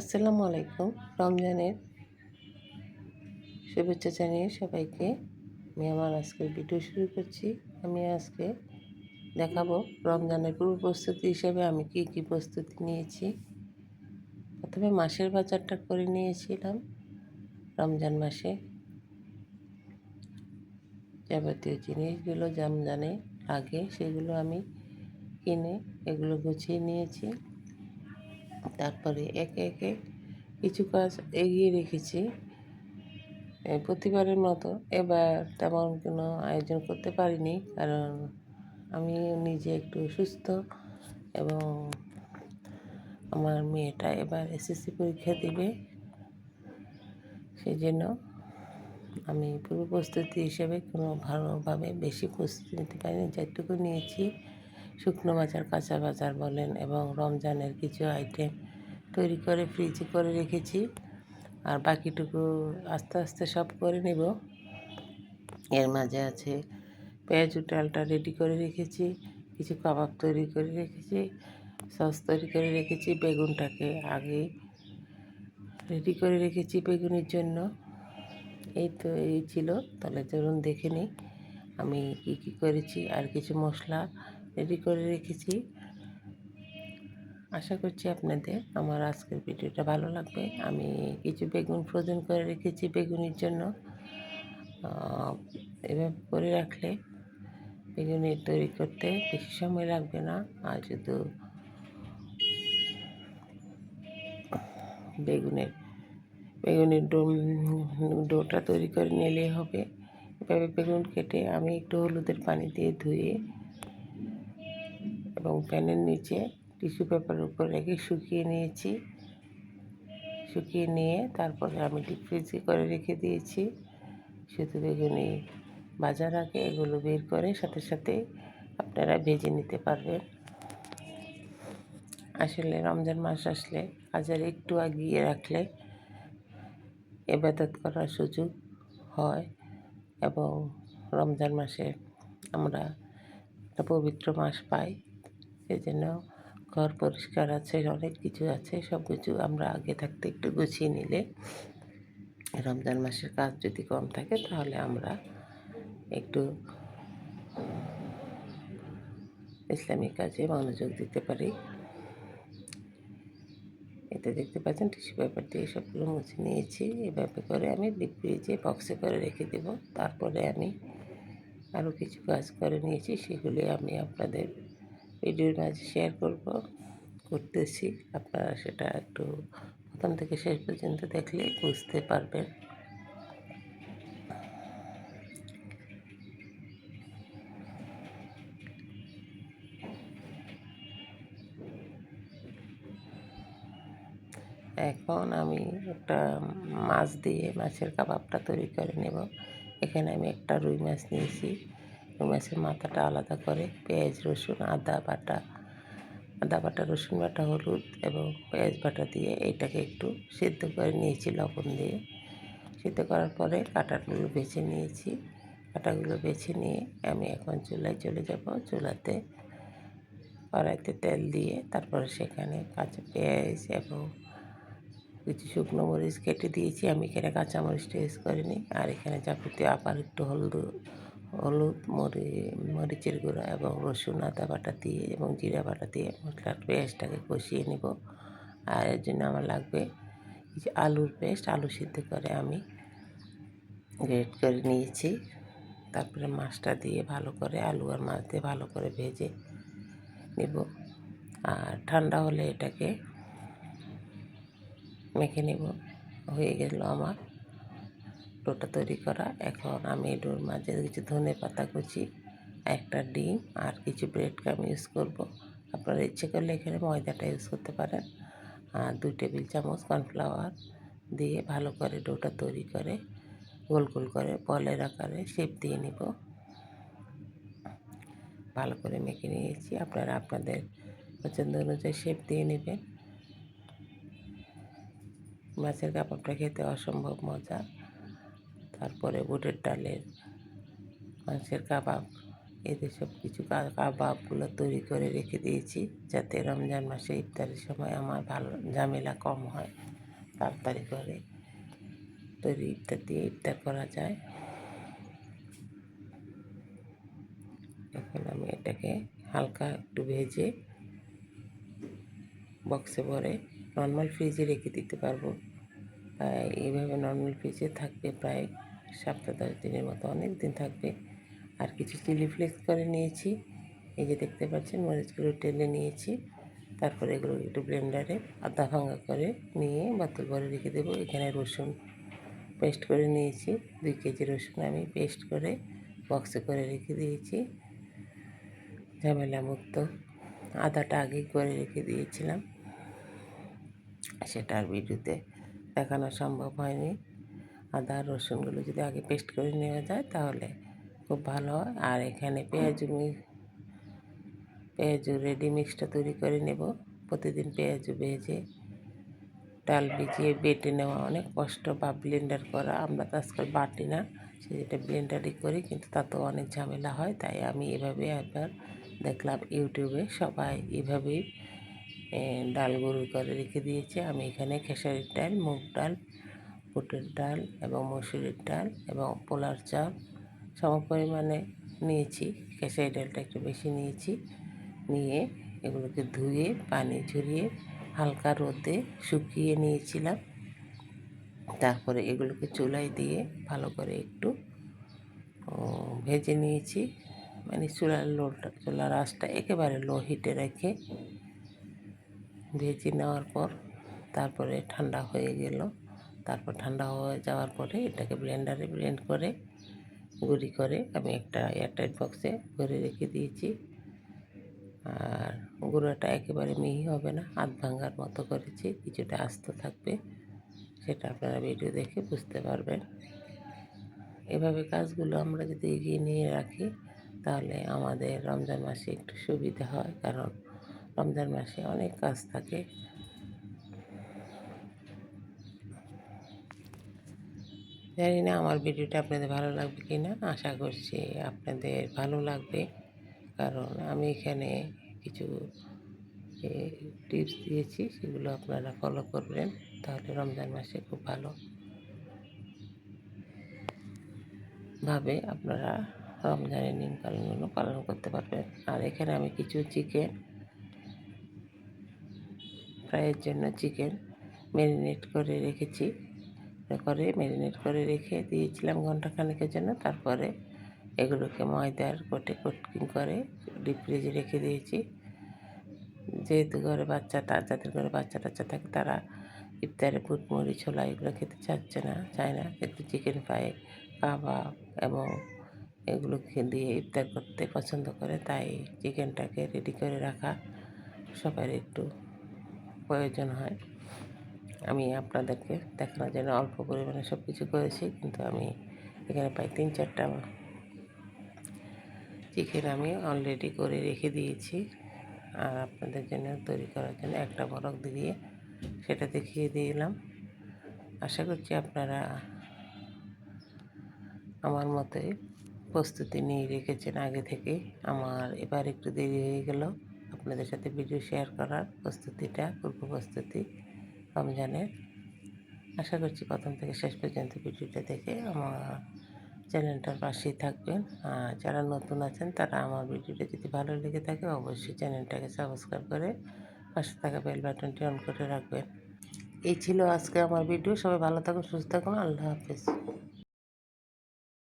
আসসালামু আলাইকুম। রমজানের শুভেচ্ছা জানিয়ে সবাইকে আমি আমার আজকের ভিডিও শুরু করছি। আমি আজকে দেখাবো রমজানের পূর্ব প্রস্তুতি হিসেবে আমি কি কি প্রস্তুতি নিয়েছি। প্রথমে মাসের বাজারটা করে নিয়েছিলাম, রমজান মাসে যাবতীয় জিনিসগুলো রমজানে লাগে সেগুলো আমি কিনে এগুলো গুছিয়ে নিয়েছি। তারপরে একে একে কিছু কাজ এগিয়ে রেখেছি। প্রতিবারের মতো এবার তেমন কোনো আয়োজন করতে পারিনি, কারণ আমি নিজে একটু সুস্থ এবং আমার মেয়েটা এবার এসএসসি পরীক্ষা দিবে। সেই জন্য আমি পূর্ব প্রস্তুতি হিসেবে কোনো ভালোভাবে বেশি প্রস্তুতি নিতে পারিনি যেটুকু নিয়েছি। শুকনো বাজার, কাঁচা বাজার বলেন এবং রমজানের কিছু আইটেম তৈরি করে ফ্রিজে করে রেখেছি। আর বাকিটুকু আস্তে আস্তে সব করে নেব। এর মাঝে আছে পেঁয়াজ ডালটা রেডি করে রেখেছি, কিছু কাবাব তৈরি করে রেখেছি সস তৈরি করে রেখেছি, বেগুনটাকে আগে রেডি করে রেখেছি বেগুনের জন্য। এই তো এই ছিল, তাহলে চলুন দেখে নিই আমি কি কি করেছি, আর কিছু মশলা রেডি করে রেখেছি। আশা করছি আপনাদের আমার আজকের ভিডিওটা ভালো লাগবে। আমি কিছু বেগুন ফ্রোজেন করে রেখেছি বেগুনের জন্য। এভাবে করে রাখলে বেগুনের তৈরি করতে বেশি সময় লাগবে না। আর শুধু বেগুনের বেগুনের ডো, ডোটা তৈরি করে নিলেই হবে। এভাবে বেগুন কেটে আমি একটু হলুদের পানি দিয়ে ধুয়ে এবং প্যানের নিচে টিস্যু পেপারের উপর রেখে শুকিয়ে নিয়েছি। শুকিয়ে নিয়ে তারপরে আমি ডিপ ফ্রিজে করে রেখে দিয়েছি। শুধু বেগুনি বাজার আগে এগুলো বের করে সাথে সাথে আপনারা ভেজে নিতে পারবেন। আসলে রমজান মাস আসলে বাজার একটু আগিয়ে রাখলে এবাদত করার সুযোগ হয় এবং রমজান মাসে আমরা একটা পবিত্র মাস পাই। সেই জন্য ঘর পরিষ্কার আছে, অনেক কিছু আছে সব কিছু আমরা আগে থাকতে একটু গুছিয়ে নিলে রমজান মাসের কাজ যদি কম থাকে তাহলে আমরা একটু ইসলামিক কাজে মনোযোগ দিতে পারি। এতে দেখতে পাচ্ছেন টিস্যু পেপার দিয়ে সবগুলো মুছে নিয়েছি। এভাবে করে আমি ডিপ ফ্রিজে বক্সে করে রেখে দেব। তারপরে আমি আরও কিছু কাজ করে নিয়েছি, সেগুলি আমি আপনাদের ভিডিওর মাঝে শেয়ার করব, করতেছি। আপনারা সেটা একটু প্রথম থেকে শেষ পর্যন্ত দেখলে বুঝতে পারবেন। এখন আমি একটা মাছ দিয়ে মাছের কাবাবটা তৈরি করে নেব। এখানে আমি একটা রুই মাছ নিয়েছি। মাছের মাথাটা আলাদা করে পেঁয়াজ, রসুন, আদা বাটা আদা বাটা, রসুন বাটা, হলুদ এবং পেঁয়াজ বাটা দিয়ে এইটাকে একটু সিদ্ধ করে নিয়েছি লবণ দিয়ে। সিদ্ধ করার পরে কাঁটাগুলো বেছে নিয়েছি। কাঁটাগুলো বেছে নিয়ে আমি এখন চুলায় চলে যাব। চুলাতে কড়াইতে তেল দিয়ে তারপরে সেখানে কাঁচা পেঁয়াজ এবং কিছু শুকনো মরিচ কেটে দিয়েছি। আমি এখানে কাঁচামরিচটা ইউজ করিনি। আর এখানে যাবতীয় আবার একটু হলুদ হলুদ, মরি, মরিচের গুঁড়া এবং রসুন, আদা বাটা দিয়ে এবং জিরা বাটা দিয়ে মশলার পেস্টটাকে কষিয়ে নিব। আর এর জন্য আমার লাগবে কিছু আলুর পেস্ট, আলু সিদ্ধ করে আমি গ্রেট করে নিয়েছি। তারপরে মাছটা দিয়ে ভালো করে আলু আর মাছ দিয়ে ভালো করে ভেজে নেব। আর ঠান্ডা হলে এটাকে মেখে নেব। হয়ে গেল আমার ডোটা তৈরি করা। এখন আমি এই ডোর মাঝে কিছু ধনে পাতা কুচি, একটা ডিম আর কিছু ব্রেড ক্রাম ইউজ করব। আপনারা ইচ্ছে করলে এখানে ময়দাটা ইউজ করতে পারেন। আর দুই টেবিল চামচ কর্নফ্লাওয়ার দিয়ে ভালো করে ডোটা তৈরি করে, গোল গোল করে বলের আকারে শেপ দিয়ে নিব। ভালো করে মেখে নিয়েছি। আপনারা আপনাদের পছন্দ অনুযায়ী শেপ দিয়ে নেবেন। মাছের কাপড়টা খেতে অসম্ভব মজা। তারপরে বুটের ডালের মাংসের কাবাব, এদের সব কিছু কাবাবগুলো তৈরি করে রেখে দিয়েছি যাতে রমজান মাসে ইফতারের সময় আমার ভালো ঝামেলা কম হয়। তাড়াতাড়ি করে তৈরি ইফতার দিয়ে ইফতার করা যায়। এখন আমি এটাকে হালকা একটু ভেজে বক্সে ভরে নর্মাল ফ্রিজে রেখে দিতে পারব। এইভাবে নর্মাল ফ্রিজে থাকবে প্রায় সপ্তাহ দশ দিনের মতো অনেক দিন থাকবে। আর কিছু চিলি ফ্লেক্স করে নিয়েছি। এই যে দেখতে পাচ্ছেন, মরিচগুলো টেলে নিয়েছি। তারপরে এগুলো একটু ব্লেন্ডারে আদা ভাঙা করে নিয়ে বোতল ভরে রেখে দেবো। এখানে রসুন পেস্ট করে নিয়েছি। দুই কেজি রসুন আমি পেস্ট করে বক্সে করে রেখে দিয়েছি। ঝামেলা মুক্ত আদাটা আগে করে রেখে দিয়েছিলাম। সেটা আর ভিডিওতে দেখানো সম্ভব হয়নি। আদা, রসুনগুলো যদি আগে পেস্ট করে নেওয়া যায় তাহলে খুব ভালো হয়। আর এখানে পেঁয়াজু পেঁয়াজু রেডি মিক্সটা তৈরি করে নেব। প্রতিদিন পেঁয়াজু ভেজে ডাল ভিজিয়ে বেটে নেওয়া অনেক কষ্ট বা ব্লেন্ডার করা। আমরা তো আজকাল বাটি না সেটা ব্লেন্ডারই করি কিন্তু তাতেও অনেক ঝামেলা হয়। তাই আমি এভাবে একবার দেখলাম ইউটিউবে সবাই এভাবেই ডাল গরু করে রেখে দিয়েছে। আমি এখানে খেসারির ডাল, মুগ ডাল বুটের ডাল এবং মসুরির ডাল এবং পোলার চাল সম পরিমাণে নিয়েছি। খেসারি ডালটা একটু বেশি নিয়েছি। নিয়ে এগুলোকে ধুয়ে, পানি ঝরিয়ে হালকা রোদে শুকিয়ে নিয়েছিলাম। তারপরে এগুলোকে চুলায় দিয়ে ভালো করে একটু ভেজে নিয়েছি। মানে চুলার লোটা চুলার আঁচটা একেবারে লো হিটে রেখে ভেজে নেওয়ার পর তারপরে ঠান্ডা হয়ে গেল। তারপর ঠান্ডা হয়ে যাওয়ার পরে এটাকে ব্লেন্ডারে ব্লেন্ড করে গুঁড়ি করে আমি একটা এয়ারটাইট বক্সে ভরে রেখে দিয়েছি। আর গুঁড়োটা একেবারে মিহি হবে না, হাত ভাঙার মতো করেছি, কিছুটা আস্ত থাকবে, সেটা আপনারা ভিডিও দেখে বুঝতে পারবেন। এভাবে কাজগুলো আমরা যদি এগিয়ে নিয়ে রাখি, তাহলে আমাদের রমজান মাসে একটু সুবিধা হয়, কারণ রমজান মাসে অনেক কাজ থাকে। জানি না আমার ভিডিওটা আপনাদের ভালো লাগবে কি না। আশা করছি আপনাদের ভালো লাগবে। কারণ আমি এখানে কিছু টিপস দিয়েছি, সেগুলো আপনারা ফলো করবেন। তাহলে রমজান মাসে খুব ভালো ভাবে আপনারা রমজানের নিয়মকানুনগুলো পালন করতে পারবেন। আর এখানে আমি কিছু চিকেন ফ্রাইয়ের জন্য চিকেন ম্যারিনেট করে রেখেছি। করে ম্যারিনেট করে রেখে দিয়েছিলাম ঘন্টাখানেকের জন্য। তারপরে এগুলোকে ময়দার কোটে কোটিং করে ডিপ ফ্রিজে রেখে দিয়েছি। যেহেতু ঘরে বাচ্চা যাদের ঘরে বাচ্চা টাচ্চা থাকে তারা ইফতারে মুড়ি ছোলা এগুলো খেতে চাচ্ছে না, চায় না। একটু চিকেন ফ্রাই কাবাব এবং এগুলো দিয়ে ইফতার করতে পছন্দ করে, তাই চিকেনটাকে রেডি করে রাখা সবার একটু প্রয়োজন হয়। আমি আপনাদেরকে দেখানোর জন্য অল্প পরিমাণে সব কিছু করেছি, কিন্তু আমি এখানে প্রায় তিন চারটা চিকেন আমি অলরেডি করে রেখে দিয়েছি। আর আপনাদের জন্য তৈরি করার জন্য একটা বরফ দিয়ে সেটা দেখিয়ে দিলাম। আশা করছি আপনারা আমার মতোই প্রস্তুতি নিয়ে রেখেছেন আগে থেকে। আমার এবার একটু দেরি হয়ে গেল। আপনাদের সাথে ভিডিও শেয়ার করার প্রস্তুতিটা, পূর্ব প্রস্তুতি রমজানের আশা করছি প্রথম থেকে শেষ পর্যন্ত ভিডিওটা দেখে আমার চ্যানেলটার পাশেই থাকবেন। আর যারা নতুন আছেন, তারা আমার ভিডিওটা যদি ভালো লেগে থাকে, অবশ্যই চ্যানেলটাকে সাবস্ক্রাইব করে পাশে থাকা বেল বাটনটি অন করে রাখবেন। এই ছিল আজকে আমার ভিডিও। সবাই ভালো থাকুন, সুস্থ থাকুন। আল্লাহ হাফেজ।